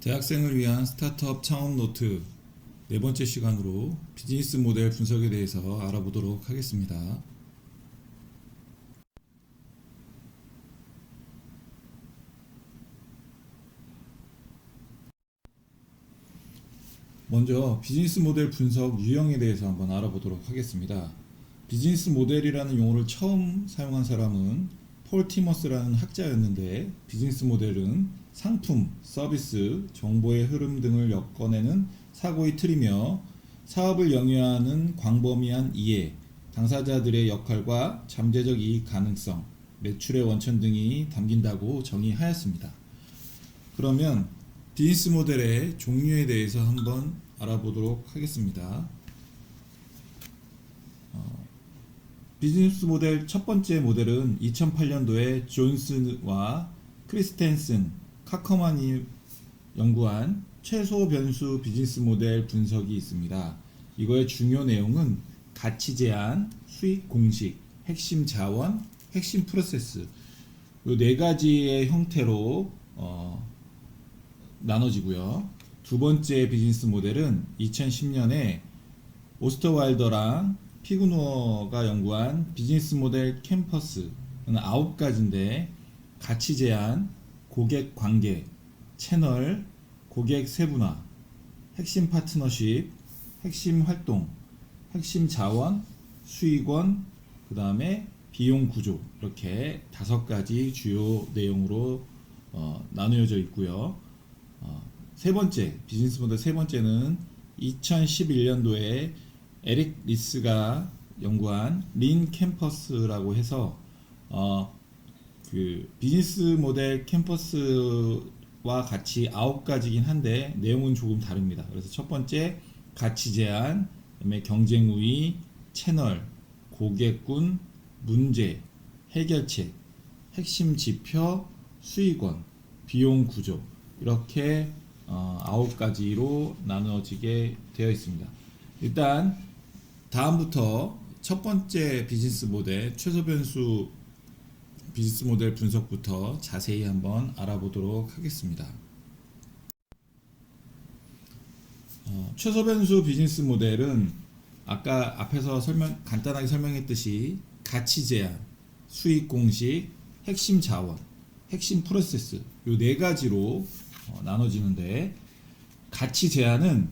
대학생을 위한 스타트업 창업 노트 네 번째 시간으로 비즈니스 모델 분석에 대해서 알아보도록 하겠습니다. 먼저 비즈니스 모델 분석 유형에 대해서 한번 알아보도록 하겠습니다. 비즈니스 모델이라는 용어를 처음 사용한 사람은 폴 티머스라는 학자였는데 비즈니스 모델은 상품, 서비스, 정보의 흐름 등을 엮어내는 사고의 틀이며 사업을 영위하는 광범위한 이해, 당사자들의 역할과 잠재적 이익 가능성, 매출의 원천 등이 담긴다고 정의하였습니다. 그러면 비즈니스 모델의 종류에 대해서 한번 알아보도록 하겠습니다. 어, 비즈니스 모델 첫 번째 모델은 2008년도에 존스와 크리스텐슨, 카커만이 연구한 최소 변수 비즈니스 모델 분석이 있습니다. 이거의 중요 내용은 가치 제한, 수익 공식, 핵심 자원, 핵심 프로세스 이 네 가지의 형태로 어, 나눠지고요. 두 번째 비즈니스 모델은 2010년에 오스터 와일더랑 피그누어가 연구한 비즈니스 모델 캠퍼스는 아홉 가지인데 가치 제한, 고객 관계, 채널, 고객 세분화, 핵심 파트너십, 핵심 활동, 핵심 자원, 수익원, 그 다음에 비용 구조 이렇게 다섯 가지 주요 내용으로 어, 나누어져 있고요. 어, 세 번째 비즈니스 모델 세 번째는 2011년도에 에릭 리스가 연구한 린 캠퍼스라고 해서 어, 그 비즈니스 모델 캠퍼스와 같이 아홉 가지긴 한데 내용은 조금 다릅니다. 그래서 첫 번째 가치 제한, 그다음에 경쟁 우위, 채널, 고객군, 문제, 해결책, 핵심 지표, 수익원, 비용 구조 이렇게 어, 아홉 가지로 나누어지게 되어 있습니다. 일단 다음부터 첫 번째 비즈니스 모델 최소 변수 비즈니스 모델 분석부터 자세히 한번 알아보도록 하겠습니다. 어, 최소 변수 비즈니스 모델은 아까 앞에서 설명 간단하게 설명했듯이 가치 제한, 수익 공식, 핵심 자원, 핵심 프로세스 요 네 가지로 어, 나눠지는데 가치 제한은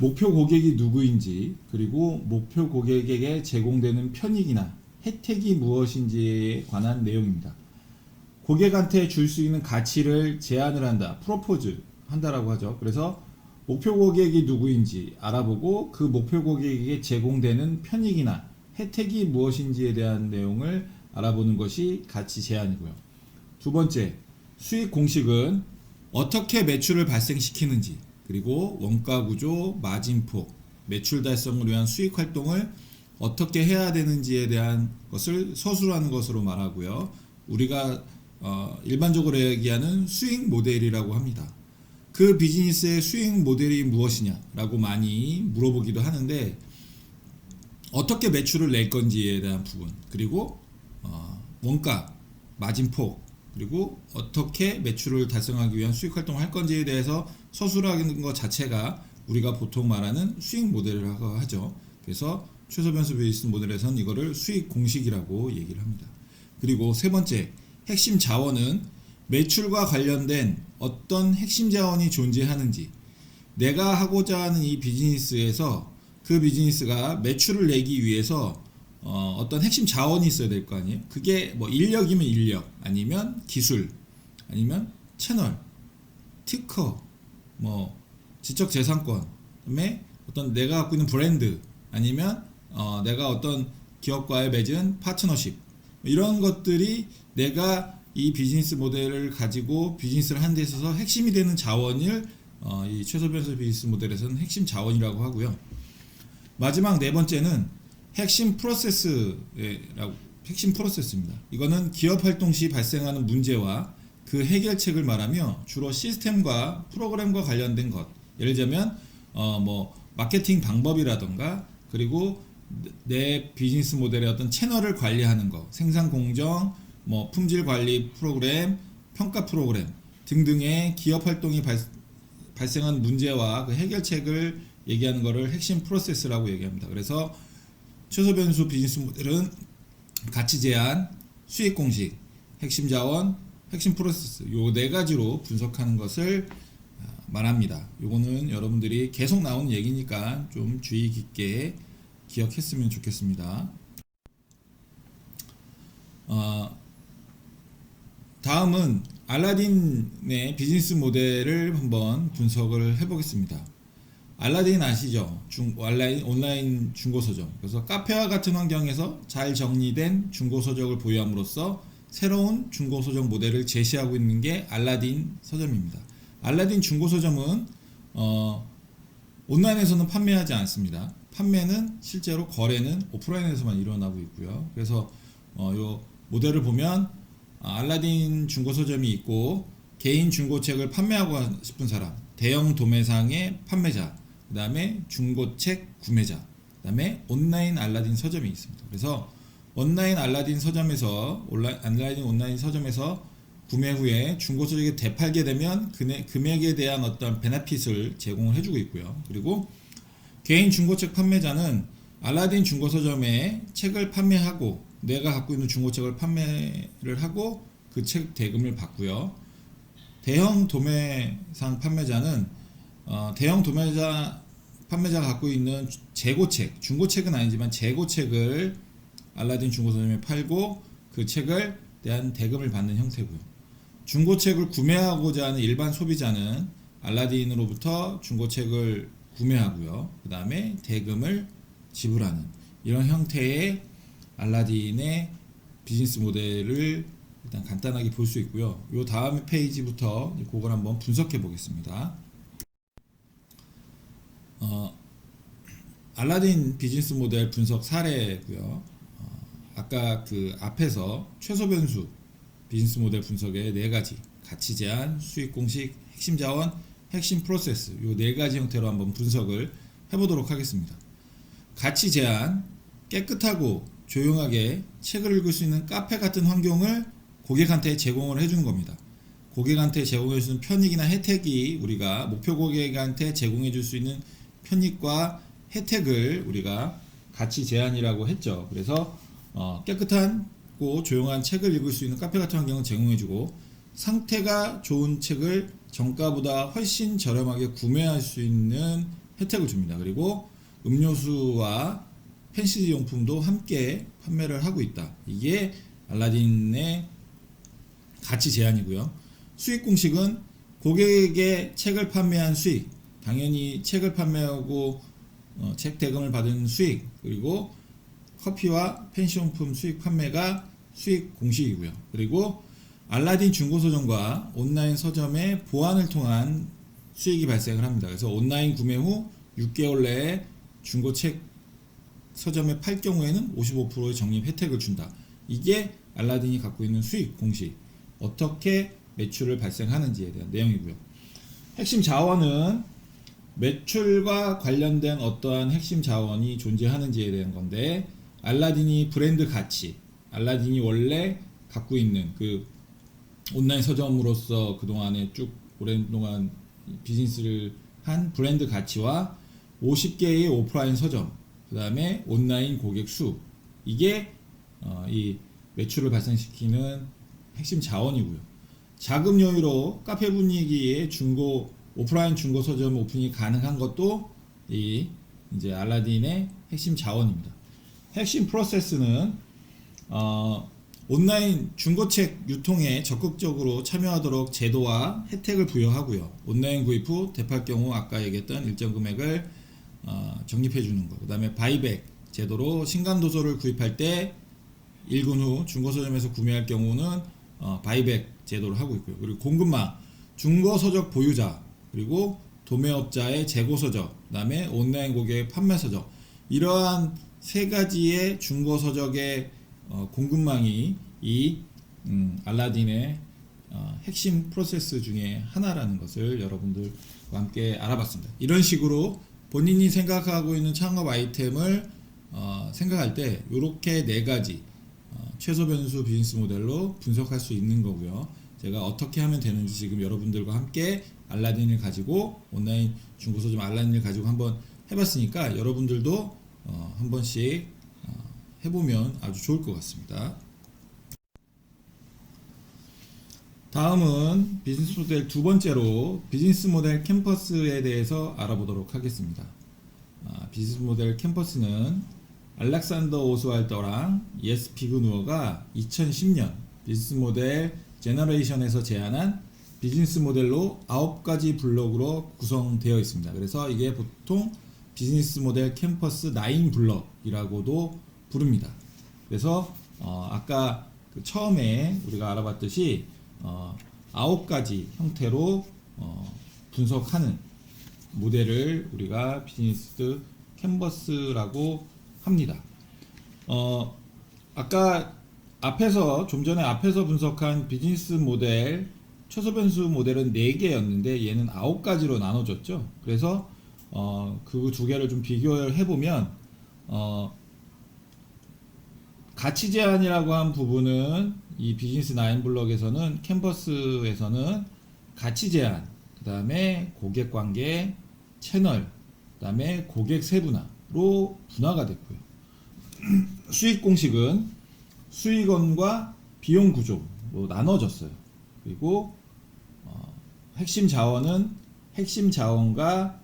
목표 고객이 누구인지 그리고 목표 고객에게 제공되는 편익이나 혜택이 무엇인지에 관한 내용입니다. 고객한테 줄 수 있는 가치를 제안을 한다. 프로포즈 한다라고 하죠. 그래서 목표 고객이 누구인지 알아보고 그 목표 고객에게 제공되는 편익이나 혜택이 무엇인지에 대한 내용을 알아보는 것이 가치 제한이고요. 두 번째, 수익 공식은 어떻게 매출을 발생시키는지 그리고 원가 구조, 마진폭, 매출 달성을 위한 수익 활동을 어떻게 해야 되는지에 대한 것을 서술하는 것으로 말하고요. 우리가 어, 일반적으로 얘기하는 수익 모델이라고 합니다. 그 비즈니스의 수익 모델이 무엇이냐라고 많이 물어보기도 하는데 어떻게 매출을 낼 건지에 대한 부분 그리고 어, 원가, 마진폭 그리고 어떻게 매출을 달성하기 위한 수익 활동을 할 건지에 대해서 서술하는 것 자체가 우리가 보통 말하는 수익 모델이라고 하죠. 그래서 최소 변수 비즈니스 모델에서는 이거를 수익 공식이라고 얘기를 합니다. 그리고 세 번째 핵심 자원은 매출과 관련된 어떤 핵심 자원이 존재하는지 내가 하고자 하는 이 비즈니스에서 그 비즈니스가 매출을 내기 위해서 어, 어떤 핵심 자원이 있어야 될 거 아니에요. 그게 뭐 인력이면 인력, 아니면 기술, 아니면 채널, 특허, 뭐 지적 재산권, 그다음에 어떤 내가 갖고 있는 브랜드, 아니면 어, 내가 어떤 기업과의 맺은 파트너십 이런 것들이 내가 이 비즈니스 모델을 가지고 비즈니스를 하는 데 있어서 핵심이 되는 자원을 어, 이 최소 변수 비즈니스 모델에서는 핵심 자원이라고 하고요. 마지막 네 번째는 핵심 프로세스라고 핵심 프로세스입니다. 이거는 기업 활동 시 발생하는 문제와 그 해결책을 말하며 주로 시스템과 프로그램과 관련된 것. 예를 들자면 어 뭐 마케팅 방법이라던가 그리고 내 비즈니스 모델의 어떤 채널을 관리하는 거, 생산 공정, 뭐 품질 관리 프로그램, 평가 프로그램 등등의 기업 활동이 발, 발생한 문제와 그 해결책을 얘기하는 것을 핵심 프로세스라고 얘기합니다. 그래서 최소 변수 비즈니스 모델은 가치 제한, 수익 공식, 핵심 자원, 핵심 프로세스 요 네 가지로 분석하는 것을 아, 말합니다. 요거는 여러분들이 계속 나오는 얘기니까 좀 주의 깊게 기억했으면 좋겠습니다. 어, 다음은 알라딘의 비즈니스 모델을 한번 분석을 해보겠습니다. 알라딘 아시죠? 중, 온라인, 온라인 중고 서점. 그래서 카페와 같은 환경에서 잘 정리된 중고 서적을 보유함으로써 새로운 중고 서점 모델을 제시하고 있는 게 알라딘 서점입니다. 알라딘 중고 서점은 어, 온라인에서는 판매하지 않습니다. 판매는 실제로 거래는 오프라인에서만 일어나고 있고요. 그래서 어, 요 모델을 보면 아, 알라딘 중고 서점이 있고 개인 중고책을 판매하고 싶은 사람, 대형 도매상의 판매자, 그 다음에 중고책 구매자, 그 다음에 온라인 알라딘 서점이 있습니다. 그래서 온라인 알라딘 서점에서 온라인 알라딘 온라인 서점에서 구매 후에 중고 서적에 되팔게 되면 금액, 금액에 대한 어떤 베네핏을 제공을 해주고 있고요. 그리고 개인 중고책 판매자는 알라딘 중고 서점에 책을 판매하고 내가 갖고 있는 중고책을 판매를 하고 그 책 대금을 받고요. 대형 도매상 판매자는 어, 대형 도매자 판매자가 갖고 있는 재고책, 중고책은 아니지만 재고책을 알라딘 중고서점에 팔고 그 책을 대한 대금을 받는 형태고요. 중고책을 구매하고자 하는 일반 소비자는 알라딘으로부터 중고책을 구매하고요. 그 다음에 대금을 지불하는 이런 형태의 알라딘의 비즈니스 모델을 일단 간단하게 볼 수 있고요. 요 다음 페이지부터 그걸 한번 분석해 보겠습니다. 어, 알라딘 비즈니스 모델 분석 사례고요. 어, 아까 그 앞에서 최소 변수 비즈니스 모델 분석의 네 가지 가치 제한, 수익 공식, 핵심 자원, 핵심 프로세스 요 네 가지 형태로 한번 분석을 해보도록 하겠습니다. 가치 제한 깨끗하고 조용하게 책을 읽을 수 있는 카페 같은 환경을 고객한테 제공을 해주는 겁니다. 고객한테 제공해 주는 편익이나 혜택이 우리가 목표 고객한테 제공해 줄 수 있는 편익과 혜택을 우리가 가치 제한이라고 했죠. 그래서 어, 깨끗하고 조용한 책을 읽을 수 있는 카페 같은 환경을 제공해 주고 상태가 좋은 책을 정가보다 훨씬 저렴하게 구매할 수 있는 혜택을 줍니다. 그리고 음료수와 펜시드 용품도 함께 판매를 하고 있다. 이게 알라딘의 가치 제한이고요. 수익 공식은 고객에게 책을 판매한 수익, 당연히 책을 판매하고 어, 책 대금을 받은 수익, 그리고 커피와 펜시용품 수익 판매가 수익 공식이고요. 그리고 알라딘 중고 서점과 온라인 서점의 보안을 통한 수익이 발생을 합니다. 그래서 온라인 구매 후 6개월 내에 중고책 서점에 팔 경우에는 55%의 적립 혜택을 준다. 이게 알라딘이 갖고 있는 수익 공식. 어떻게 매출을 발생하는지에 대한 내용이고요. 핵심 자원은 매출과 관련된 어떠한 핵심 자원이 존재하는지에 대한 건데 알라딘이 브랜드 가치, 알라딘이 원래 갖고 있는 그 온라인 서점으로서 그동안에 쭉 오랜 동안 비즈니스를 한 브랜드 가치와 50개의 오프라인 서점, 그 다음에 온라인 고객 수, 이게 어, 이 매출을 발생시키는 핵심 자원이고요. 자금 여유로 카페 분위기의 중고 오프라인 중고 서점 오픈이 가능한 것도 이 이제 알라딘의 핵심 자원입니다. 핵심 프로세스는 어, 온라인 중고책 유통에 적극적으로 참여하도록 제도와 혜택을 부여하고요. 온라인 구입 후 대팔 경우 아까 얘기했던 일정 금액을 어, 적립해 주는 거. 그다음에 바이백 제도로 신간 도서를 구입할 때 일군 후 중고 서점에서 구매할 경우는 어, 바이백 제도를 하고 있고요. 그리고 공급망 중고 서적 보유자 그리고 도매업자의 재고 서적 그다음에 온라인 고객의 판매 서적 이러한 세 가지의 중고 서적의 어, 공급망이 이 음, 알라딘의 어, 핵심 프로세스 중에 하나라는 것을 여러분들과 함께 알아봤습니다. 이런 식으로 본인이 생각하고 있는 창업 아이템을 어, 생각할 때 이렇게 네 가지 어, 최소 변수 비즈니스 모델로 분석할 수 있는 거고요. 제가 어떻게 하면 되는지 지금 여러분들과 함께 알라딘을 가지고 온라인 중고서점 알라딘을 가지고 한번 해봤으니까 여러분들도 어, 한 번씩 어, 해보면 아주 좋을 것 같습니다. 다음은 비즈니스 모델 두 번째로 비즈니스 모델 캠퍼스에 대해서 알아보도록 하겠습니다. 아, 비즈니스 모델 캠퍼스는 알렉산더 오스왈더랑 예스 피그누어가 2010년 비즈니스 모델 제너레이션에서 제안한 비즈니스 모델로 9가지 블록으로 구성되어 있습니다. 그래서 이게 보통 비즈니스 모델 캠퍼스 9 블럭이라고도 부릅니다. 그래서 어, 아까 그 처음에 우리가 알아봤듯이 어, 9가지 형태로 어, 분석하는 모델을 우리가 비즈니스 캔버스라고 합니다. 어, 아까 앞에서 좀 전에 앞에서 분석한 비즈니스 모델 최소 변수 모델은 4개였는데 얘는 9가지로 나눠졌죠. 그래서 어, 그 두 개를 좀 비교를 해보면 어, 가치 제한이라고 한 부분은 이 비즈니스 나인 블럭에서는 캔버스에서는 가치 제한, 그 다음에 고객 관계, 채널, 그 다음에 고객 세분화로 분화가 됐고요. 수익 공식은 수익원과 비용 구조로 나눠졌어요. 그리고 어, 핵심 자원은 핵심 자원과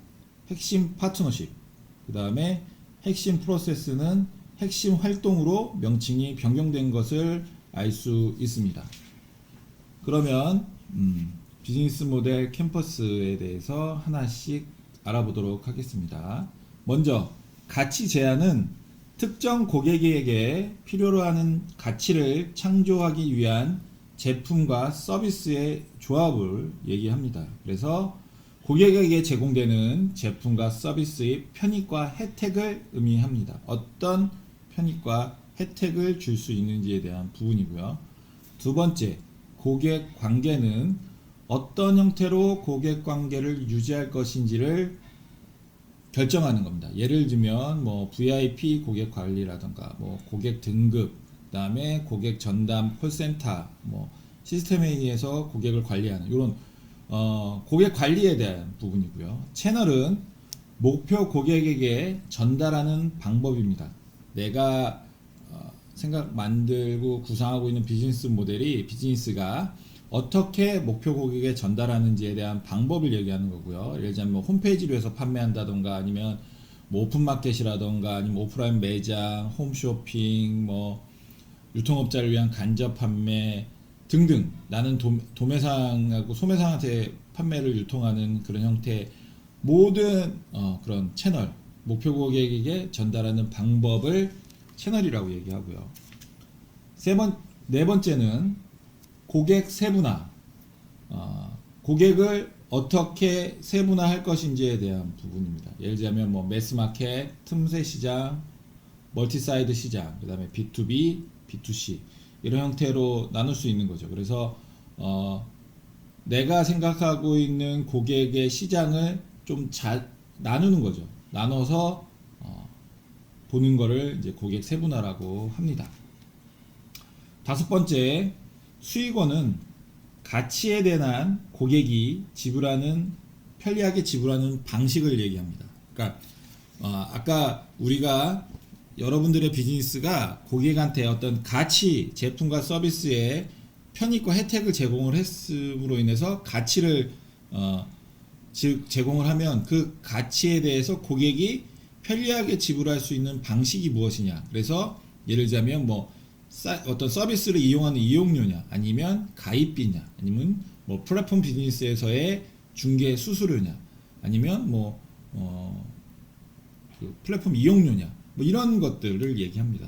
핵심 파트너십, 그 다음에 핵심 프로세스는 핵심 활동으로 명칭이 변경된 것을 알 수 있습니다. 그러면 음, 비즈니스 모델 캠퍼스에 대해서 하나씩 알아보도록 하겠습니다. 먼저 가치 제한은 특정 고객에게 필요로 하는 가치를 창조하기 위한 제품과 서비스의 조합을 얘기합니다. 그래서 고객에게 제공되는 제품과 서비스의 편익과 혜택을 의미합니다. 어떤 편익과 혜택을 줄 수 있는지에 대한 부분이고요. 두 번째, 고객 관계는 어떤 형태로 고객 관계를 유지할 것인지를 결정하는 겁니다. 예를 들면 뭐 VIP 고객 관리라든가 뭐 고객 등급, 그다음에 고객 전담 콜센터, 뭐 시스템에 의해서 고객을 관리하는 이런 어, 고객 관리에 대한 부분이고요. 채널은 목표 고객에게 전달하는 방법입니다. 내가 어, 생각 만들고 구상하고 있는 비즈니스 모델이 비즈니스가 어떻게 목표 고객에 전달하는지에 대한 방법을 얘기하는 거고요. 예를 들자면 뭐 홈페이지로 해서 판매한다던가 아니면 뭐 오픈마켓이라던가 아니면 오프라인 매장, 홈쇼핑, 뭐 유통업자를 위한 간접 판매 등등 나는 도, 도매상하고 소매상한테 판매를 유통하는 그런 형태 모든 어, 그런 채널 목표 고객에게 전달하는 방법을 채널이라고 얘기하고요. 세 번, 네 번째는 고객 세분화. 어, 고객을 어떻게 세분화할 것인지에 대한 부분입니다. 예를 들자면 뭐 매스마켓, 틈새 시장, 멀티사이드 시장, 그다음에 B2B, B2C 이런 형태로 나눌 수 있는 거죠. 그래서 어, 내가 생각하고 있는 고객의 시장을 좀 잘 나누는 거죠. 나눠서 어, 보는 거를 이제 고객 세분화라고 합니다. 다섯 번째 수익원은 가치에 대한 고객이 지불하는 편리하게 지불하는 방식을 얘기합니다. 그러니까 어, 아까 우리가 여러분들의 비즈니스가 고객한테 어떤 가치, 제품과 서비스에 편익과 혜택을 제공을 했음으로 인해서 가치를 어, 즉 제공을 하면 그 가치에 대해서 고객이 편리하게 지불할 수 있는 방식이 무엇이냐. 그래서 예를 들자면 뭐 사- 어떤 서비스를 이용하는 이용료냐, 아니면 가입비냐, 아니면 뭐 플랫폼 비즈니스에서의 중개 수수료냐, 아니면 뭐 어, 그 플랫폼 이용료냐, 뭐 이런 것들을 얘기합니다.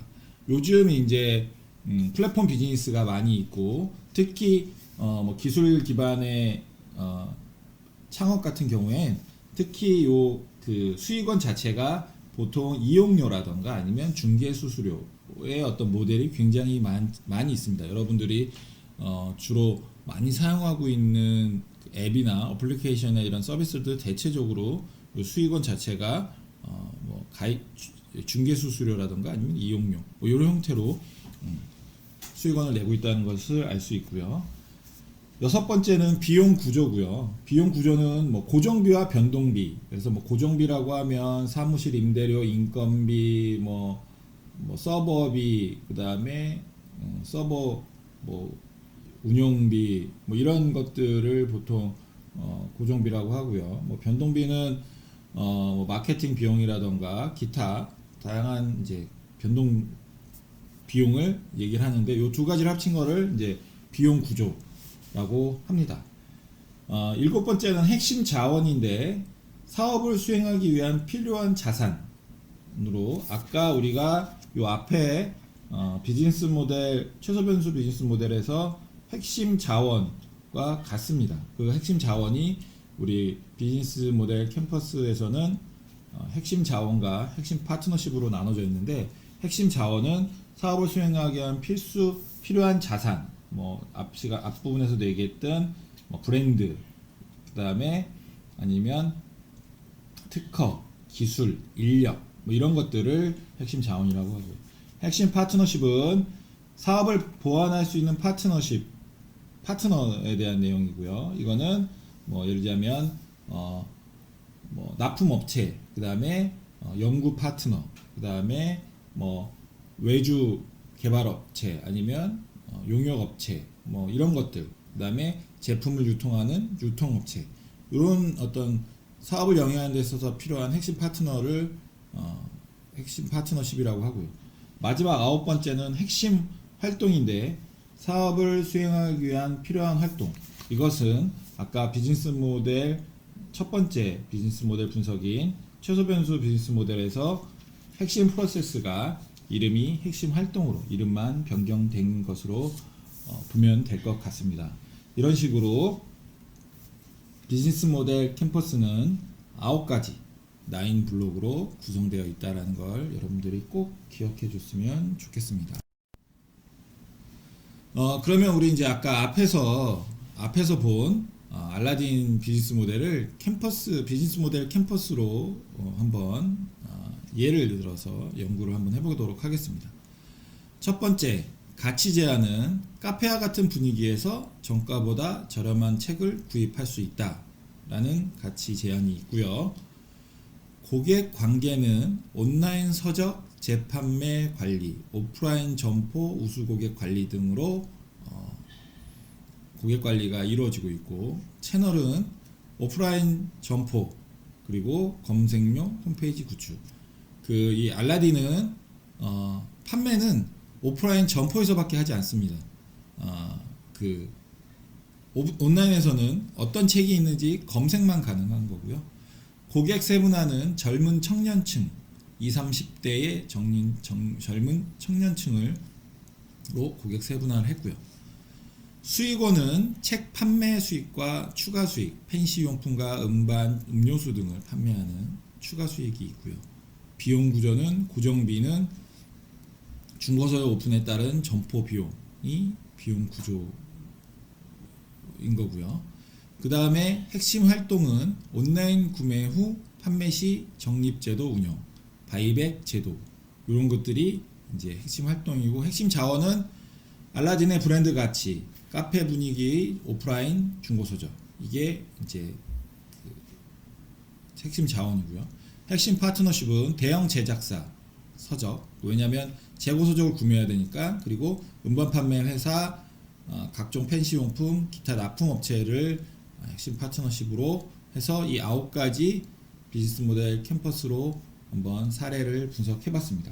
요즘 이제 음, 플랫폼 비즈니스가 많이 있고 특히 어, 뭐 기술 기반의 어, 창업 같은 경우엔 특히 요 그 수익원 자체가 보통 이용료라던가 아니면 중개 수수료의 어떤 모델이 굉장히 많, 많이 있습니다. 여러분들이 어, 주로 많이 사용하고 있는 그 앱이나 어플리케이션의 이런 서비스들 대체적으로 요 수익원 자체가 어, 뭐 가입 중개 수수료라던가 아니면 이용료 뭐 이런 형태로 음, 수익원을 내고 있다는 것을 알 수 있고요. 여섯 번째는 비용 구조고요. 비용 구조는 뭐 고정비와 변동비. 그래서 뭐 고정비라고 하면 사무실 임대료, 인건비, 뭐, 뭐 서버비, 그 다음에 서버 뭐 운영비, 뭐 이런 것들을 보통 어, 고정비라고 하고요. 뭐 변동비는 어, 뭐 마케팅 비용이라던가 기타 다양한 이제 변동 비용을 얘기를 하는데 이두 가지를 합친 거를 이제 비용 구조 라고 합니다. 어, 일곱 번째는 핵심 자원인데 사업을 수행하기 위한 필요한 자산으로 아까 우리가 요 앞에 어, 비즈니스 모델 최소 변수 비즈니스 모델에서 핵심 자원과 같습니다. 그 핵심 자원이 우리 비즈니스 모델 캠퍼스에서는 어, 핵심 자원과 핵심 파트너십으로 나눠져 있는데 핵심 자원은 사업을 수행하기 위한 필수 필요한 자산 뭐 앞시가 앞부분에서도 얘기했던 뭐 브랜드 그다음에 아니면 특허 기술 인력 뭐 이런 것들을 핵심 자원이라고 하고요. 핵심 파트너십은 사업을 보완할 수 있는 파트너십 파트너에 대한 내용이고요. 이거는 뭐 예를 들자면 어, 뭐 납품 업체, 그 다음에 어, 연구 파트너, 그 다음에 뭐 외주 개발 업체 아니면 어, 용역 업체 뭐 이런 것들, 그 다음에 제품을 유통하는 유통 업체 이런 어떤 사업을 영위하는 데 있어서 필요한 핵심 파트너를 어, 핵심 파트너십이라고 하고요. 마지막 아홉 번째는 핵심 활동인데 사업을 수행하기 위한 필요한 활동. 이것은 아까 비즈니스 모델 첫 번째 비즈니스 모델 분석인 최소 변수 비즈니스 모델에서 핵심 프로세스가 이름이 핵심 활동으로 이름만 변경된 것으로 어, 보면 될 것 같습니다. 이런 식으로 비즈니스 모델 캠퍼스는 아홉 가지 나인 블록으로 구성되어 있다라는 걸 여러분들이 꼭 기억해 줬으면 좋겠습니다. 어 그러면 우리 이제 아까 앞에서 앞에서 본 어, 알라딘 비즈니스 모델을 캠퍼스 비즈니스 모델 캠퍼스로 어, 한번 어, 예를 들어서 연구를 한번 해보도록 하겠습니다. 첫 번째 가치 제한은 카페와 같은 분위기에서 정가보다 저렴한 책을 구입할 수 있다 라는 가치 제한이 있고요. 고객 관계는 온라인 서적, 재판매 관리, 오프라인 점포, 우수 고객 관리 등으로 어, 고객 관리가 이루어지고 있고 채널은 오프라인 점포 그리고 검색용 홈페이지 구축. 그 이 알라딘은 어, 판매는 오프라인 점포에서밖에 하지 않습니다. 어, 그 오- 온라인에서는 어떤 책이 있는지 검색만 가능한 거고요. 고객 세분화는 젊은 청년층, 20, 30대의 정인, 정, 젊은 청년층을 로 고객 세분화를 했고요. 수익원은 책 판매 수익과 추가 수익, 펜시 용품과 음반, 음료수 등을 판매하는 추가 수익이 있고요. 비용 구조는 고정비는 중고서의 오픈에 따른 점포 비용이 비용 구조인 거고요. 그 다음에 핵심 활동은 온라인 구매 후 판매 시 적립제도 운영, 바이백 제도 이런 것들이 이제 핵심 활동이고 핵심 자원은 알라딘의 브랜드 가치, 카페 분위기, 오프라인 중고서적 이게 이제 그 핵심 자원이고요. 핵심 파트너십은 대형 제작사 서적 왜냐하면 재고 서적을 구매해야 되니까 그리고 음반 판매 회사 어, 각종 펜시용품 기타 납품 업체를 핵심 파트너십으로 해서 이 아홉 가지 비즈니스 모델 캠퍼스로 한번 사례를 분석해봤습니다.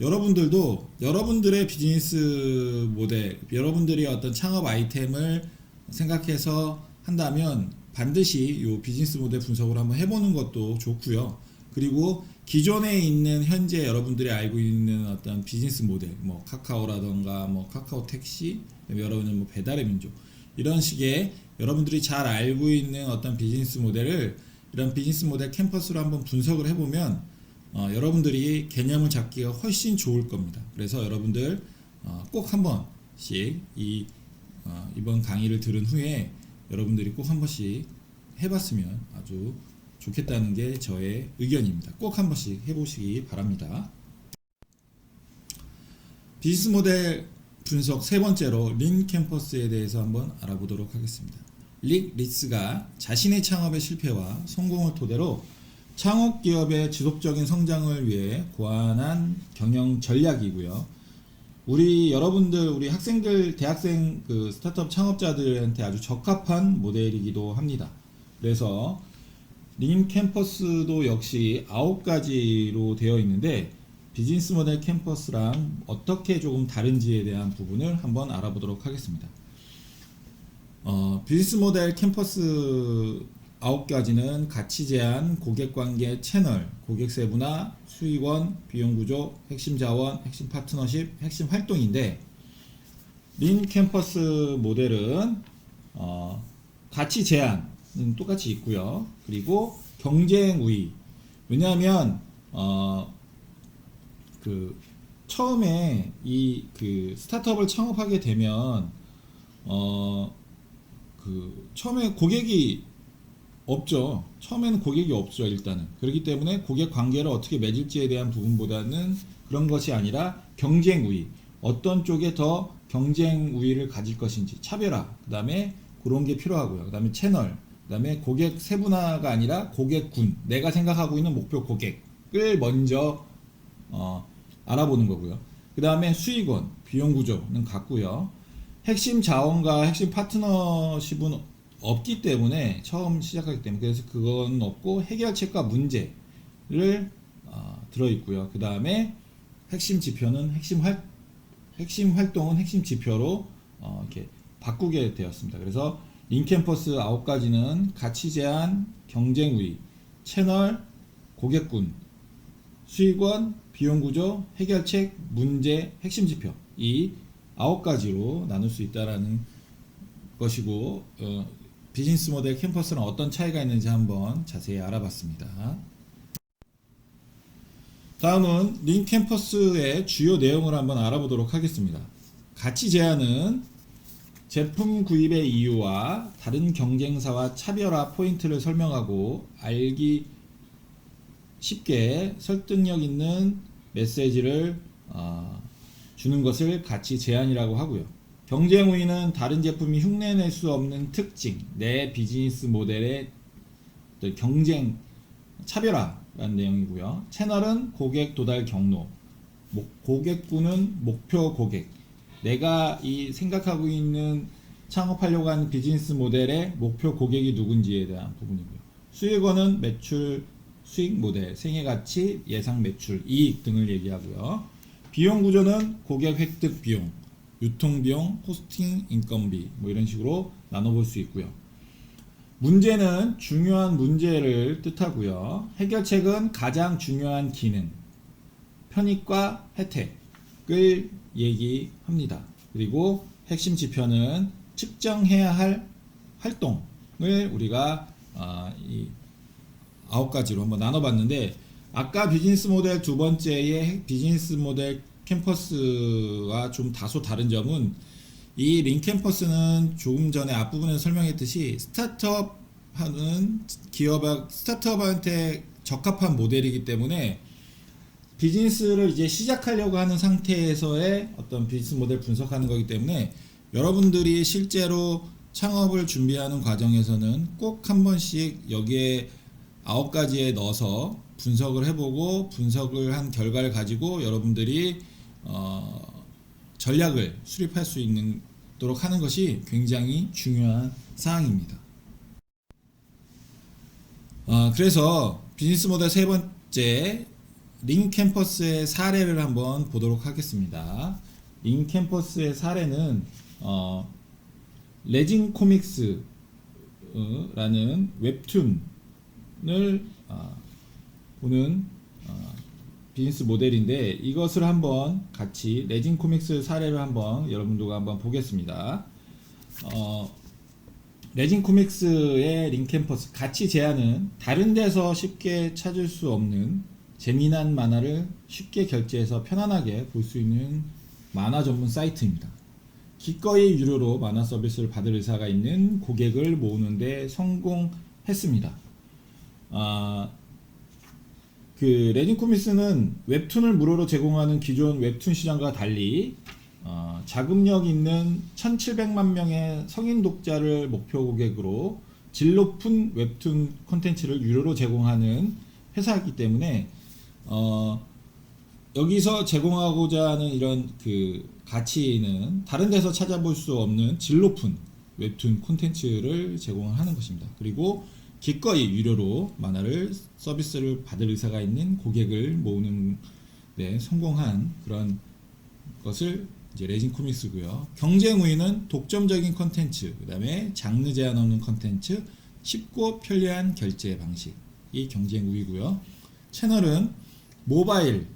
여러분들도 여러분들의 비즈니스 모델, 여러분들이 어떤 창업 아이템을 생각해서 한다면 반드시 이 비즈니스 모델 분석을 한번 해보는 것도 좋고요. 그리고 기존에 있는 현재 여러분들이 알고 있는 어떤 비즈니스 모델, 뭐 카카오라던가 뭐 카카오 택시, 여러분은 뭐 배달의 민족 이런 식의 여러분들이 잘 알고 있는 어떤 비즈니스 모델을 이런 비즈니스 모델 캠퍼스로 한번 분석을 해보면 어, 여러분들이 개념을 잡기가 훨씬 좋을 겁니다. 그래서 여러분들 어, 꼭 한 번씩 이 어, 이번 강의를 들은 후에 여러분들이 꼭 한 번씩 해봤으면 아주 좋겠다는 게 저의 의견입니다. 꼭 한 번씩 해보시기 바랍니다. 비즈니스 모델 분석 세 번째로 린 캠퍼스에 대해서 한번 알아보도록 하겠습니다. 릭 리스가 자신의 창업의 실패와 성공을 토대로 창업 기업의 지속적인 성장을 위해 고안한 경영 전략이고요. 우리 여러분들 우리 학생들 대학생 그 스타트업 창업자들한테 아주 적합한 모델이기도 합니다. 그래서 린 캠퍼스도 역시 아홉 가지로 되어 있는데 비즈니스 모델 캠퍼스랑 어떻게 조금 다른지에 대한 부분을 한번 알아보도록 하겠습니다. 어, 비즈니스 모델 캠퍼스 아홉 가지는 가치 제한, 고객 관계 채널, 고객 세분화, 수익원, 비용 구조, 핵심 자원, 핵심 파트너십, 핵심 활동인데 린 캠퍼스 모델은 어, 가치 제한은 똑같이 있고요. 그리고 경쟁 우위. 왜냐하면 어, 그 처음에 이 그 스타트업을 창업하게 되면 어 그 처음에 고객이 없죠. 처음에는 고객이 없죠, 일단은. 그렇기 때문에 고객 관계를 어떻게 맺을지에 대한 부분보다는 그런 것이 아니라 경쟁 우위. 어떤 쪽에 더 경쟁 우위를 가질 것인지, 차별화. 그 다음에 그런 게 필요하고요. 그 다음에 채널. 그 다음에 고객 세분화가 아니라 고객군. 내가 생각하고 있는 목표 고객을 먼저 어, 알아보는 거고요. 그 다음에 수익원, 비용 구조는 같고요. 핵심 자원과 핵심 파트너십은 없기 때문에 처음 시작하기 때문에 그래서 그건 없고 해결책과 문제를 어, 들어 있고요. 그 다음에 핵심 지표는 핵심 활 핵심 활동은 핵심 지표로 어, 이렇게 바꾸게 되었습니다. 그래서 링캠퍼스 아홉 가지는 가치 제한, 경쟁 우위, 채널, 고객군, 수익원, 비용 구조, 해결책, 문제, 핵심 지표 이 아홉 가지로 나눌 수 있다라는 것이고 어, 비즈니스 모델 캠퍼스랑 어떤 차이가 있는지 한번 자세히 알아봤습니다. 다음은 린 캠퍼스의 주요 내용을 한번 알아보도록 하겠습니다. 가치 제한은 제품 구입의 이유와 다른 경쟁사와 차별화 포인트를 설명하고 알기 쉽게 설득력 있는 메시지를 어, 주는 것을 가치 제한이라고 하고요. 경쟁 우위는 다른 제품이 흉내낼 수 없는 특징, 내 비즈니스 모델의 경쟁 차별화라는 내용이고요. 채널은 고객 도달 경로, 목- 고객군은 목표 고객. 내가 이 생각하고 있는 창업하려고 하는 비즈니스 모델의 목표 고객이 누군지에 대한 부분이고요. 수익원은 매출 수익 모델, 생애 가치, 예상 매출, 이익 등을 얘기하고요. 비용 구조는 고객 획득 비용, 유통 비용, 호스팅 인건비 뭐 이런 식으로 나눠 볼 수 있고요. 문제는 중요한 문제를 뜻하고요. 해결책은 가장 중요한 기능, 편익과 혜택을 얘기합니다. 그리고 핵심 지표는 측정해야 할 활동을 우리가 아, 이 아홉 가지로 한번 나눠봤는데 아까 비즈니스 모델 두 번째의 핵- 비즈니스 모델 캠퍼스와 좀 다소 다른 점은 이 링캠퍼스는 조금 전에 앞부분에 설명했듯이 스타트업 하는 기업 스타트업한테 적합한 모델이기 때문에 비즈니스를 이제 시작하려고 하는 상태에서의 어떤 비즈니스 모델 분석하는 거기 때문에 여러분들이 실제로 창업을 준비하는 과정에서는 꼭 한 번씩 여기에 아홉 가지에 넣어서 분석을 해보고 분석을 한 결과를 가지고 여러분들이 어, 전략을 수립할 수 있도록 하는 것이 굉장히 중요한 사항입니다. 어, 그래서 비즈니스 모델 세 번째 링 캠퍼스의 사례를 한번 보도록 하겠습니다. 링 캠퍼스의 사례는 어, 레진 코믹스라는 웹툰을 어, 보는 어, 비즈니스 모델인데 이것을 한번 같이 레진 코믹스 사례를 한번 여러분들과 한번 보겠습니다. 어, 레진 코믹스의 링캠퍼스 가치 제한은 다른 데서 쉽게 찾을 수 없는 재미난 만화를 쉽게 결제해서 편안하게 볼 수 있는 만화 전문 사이트입니다. 기꺼이 유료로 만화 서비스를 받을 의사가 있는 고객을 모으는데 성공했습니다. 아, 그 레진 코믹스는 웹툰을 무료로 제공하는 기존 웹툰 시장과 달리 어, 자금력 있는 1,700만 명의 성인 독자를 목표 고객으로 질 높은 웹툰 콘텐츠를 유료로 제공하는 회사이기 때문에 어, 여기서 제공하고자 하는 이런 그 가치는 다른 데서 찾아볼 수 없는 질 높은 웹툰 콘텐츠를 제공하는 것입니다. 그리고 기꺼이 유료로 만화를 서비스를 받을 의사가 있는 고객을 모으는 데 성공한 그런 것을 이제 레진 코믹스고요. 경쟁 우위는 독점적인 컨텐츠, 그다음에 장르 제한 없는 컨텐츠, 쉽고 편리한 결제 방식 이 경쟁 우위고요. 채널은 모바일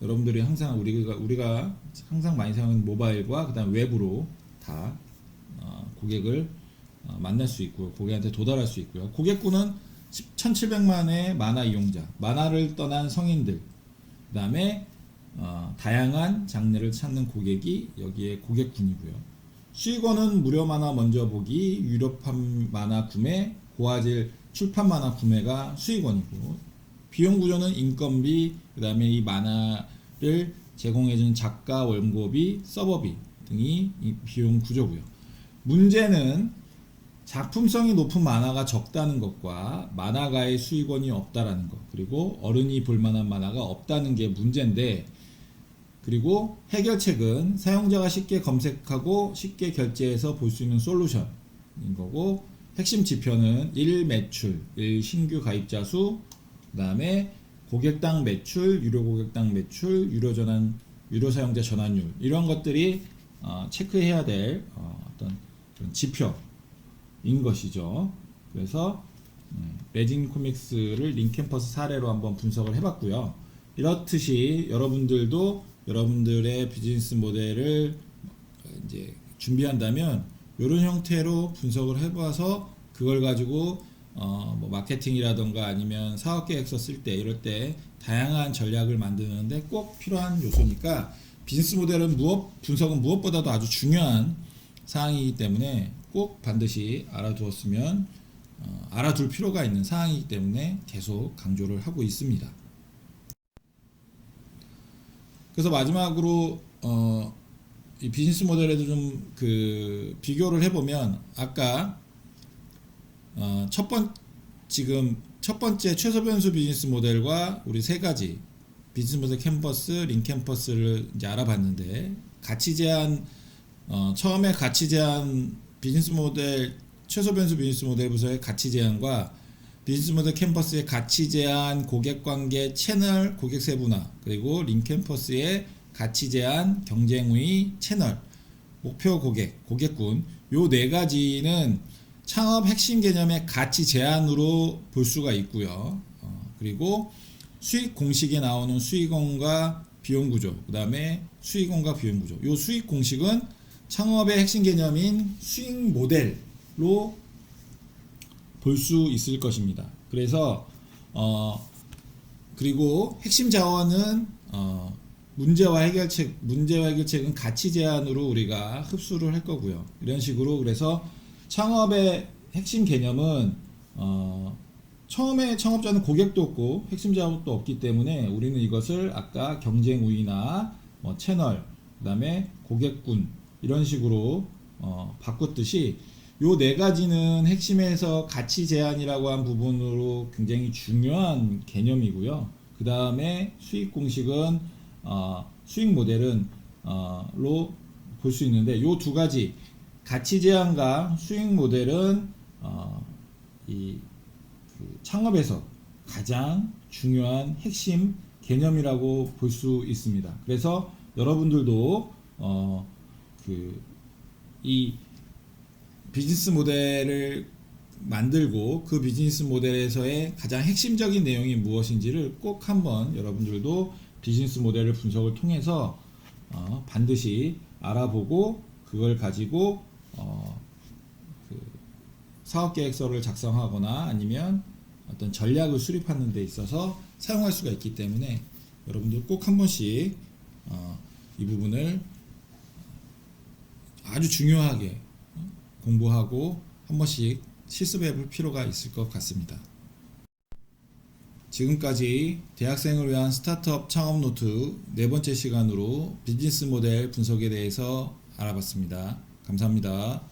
여러분들이 항상 우리가 우리가 항상 많이 사용하는 모바일과 그다음 웹으로 다 어, 고객을 어, 만날 수 있고요. 고객한테 도달할 수 있고요. 고객군은 1,700만의 만화 이용자, 만화를 떠난 성인들, 그다음에 어, 다양한 장르를 찾는 고객이 여기에 고객군이고요. 수익원은 무료 만화 먼저 보기, 유료판 만화 구매, 고화질 출판 만화 구매가 수익원이고 비용 구조는 인건비, 그다음에 이 만화를 제공해주는 작가 원고비, 서버비 등이 이 비용 구조고요. 문제는 작품성이 높은 만화가 적다는 것과 만화가의 수익원이 없다라는 것 그리고 어른이 볼 만한 만화가 없다는 게 문제인데 그리고 해결책은 사용자가 쉽게 검색하고 쉽게 결제해서 볼 수 있는 솔루션인 거고 핵심 지표는 1 매출, 1 신규 가입자 수, 그다음에 고객당 매출, 유료 고객당 매출, 유료 전환, 유료 사용자 전환율 이런 것들이 어, 체크해야 될 어, 어떤 지표인 것이죠. 그래서 음, 레진 코믹스를 링캠퍼스 사례로 한번 분석을 해봤고요. 이렇듯이 여러분들도 여러분들의 비즈니스 모델을 이제 준비한다면 이런 형태로 분석을 해봐서 그걸 가지고 어, 뭐 마케팅이라던가 아니면 사업 계획서 쓸 때 이럴 때 다양한 전략을 만드는데 꼭 필요한 요소니까 비즈니스 모델은 무엇 분석은 무엇보다도 아주 중요한 사항이기 때문에 꼭 반드시 알아두었으면 어, 알아둘 필요가 있는 사항이기 때문에 계속 강조를 하고 있습니다. 그래서 마지막으로 어, 이 비즈니스 모델에도 좀 그 비교를 해보면 아까 어, 첫번 지금 첫 번째 최소 변수 비즈니스 모델과 우리 세 가지 비즈니스 모델 캠퍼스, 링 캠퍼스를 이제 알아봤는데 가치 제한 어, 처음에 가치 제한 비즈니스 모델 최소 변수 비즈니스 모델 부서의 가치 제한과 비즈니스 모델 캠퍼스의 가치 제한, 고객 관계, 채널, 고객 세분화, 그리고 링 캠퍼스의 가치 제한, 경쟁 우위, 채널, 목표 고객, 고객군 요 네 가지는 창업 핵심 개념의 가치 제한으로 볼 수가 있고요. 어, 그리고 수익 공식에 나오는 수익원과 비용 구조, 그 다음에 수익원과 비용 구조. 요 수익 공식은 창업의 핵심 개념인 수익 모델로 볼 수 있을 것입니다. 그래서 어 그리고 핵심 자원은 어 문제와 해결책 문제와 해결책은 가치 제한으로 우리가 흡수를 할 거고요. 이런 식으로 그래서 창업의 핵심 개념은 어 처음에 창업자는 고객도 없고 핵심 자원도 없기 때문에 우리는 이것을 아까 경쟁 우위나 뭐 채널 그다음에 고객군 이런 식으로 어 바꿨듯이 요 네 가지는 핵심에서 가치 제한이라고 한 부분으로 굉장히 중요한 개념이고요. 그 다음에 수익 공식은 어, 수익 모델은 어, 로볼 수 있는데 요 두 가지 가치 제한과 수익 모델은 어, 이 그 창업에서 가장 중요한 핵심 개념이라고 볼 수 있습니다. 그래서 여러분들도 어, 그이 비즈니스 모델을 만들고 그 비즈니스 모델에서의 가장 핵심적인 내용이 무엇인지를 꼭 한번 여러분들도 비즈니스 모델을 분석을 통해서 어, 반드시 알아보고 그걸 가지고 어, 그 사업 계획서를 작성하거나 아니면 어떤 전략을 수립하는 데 있어서 사용할 수가 있기 때문에 여러분들 꼭 한 번씩 어, 이 부분을 아주 중요하게 공부하고 한 번씩 실습해 볼 필요가 있을 것 같습니다. 지금까지 대학생을 위한 스타트업 창업 노트 네 번째 시간으로 비즈니스 모델 분석에 대해서 알아봤습니다. 감사합니다.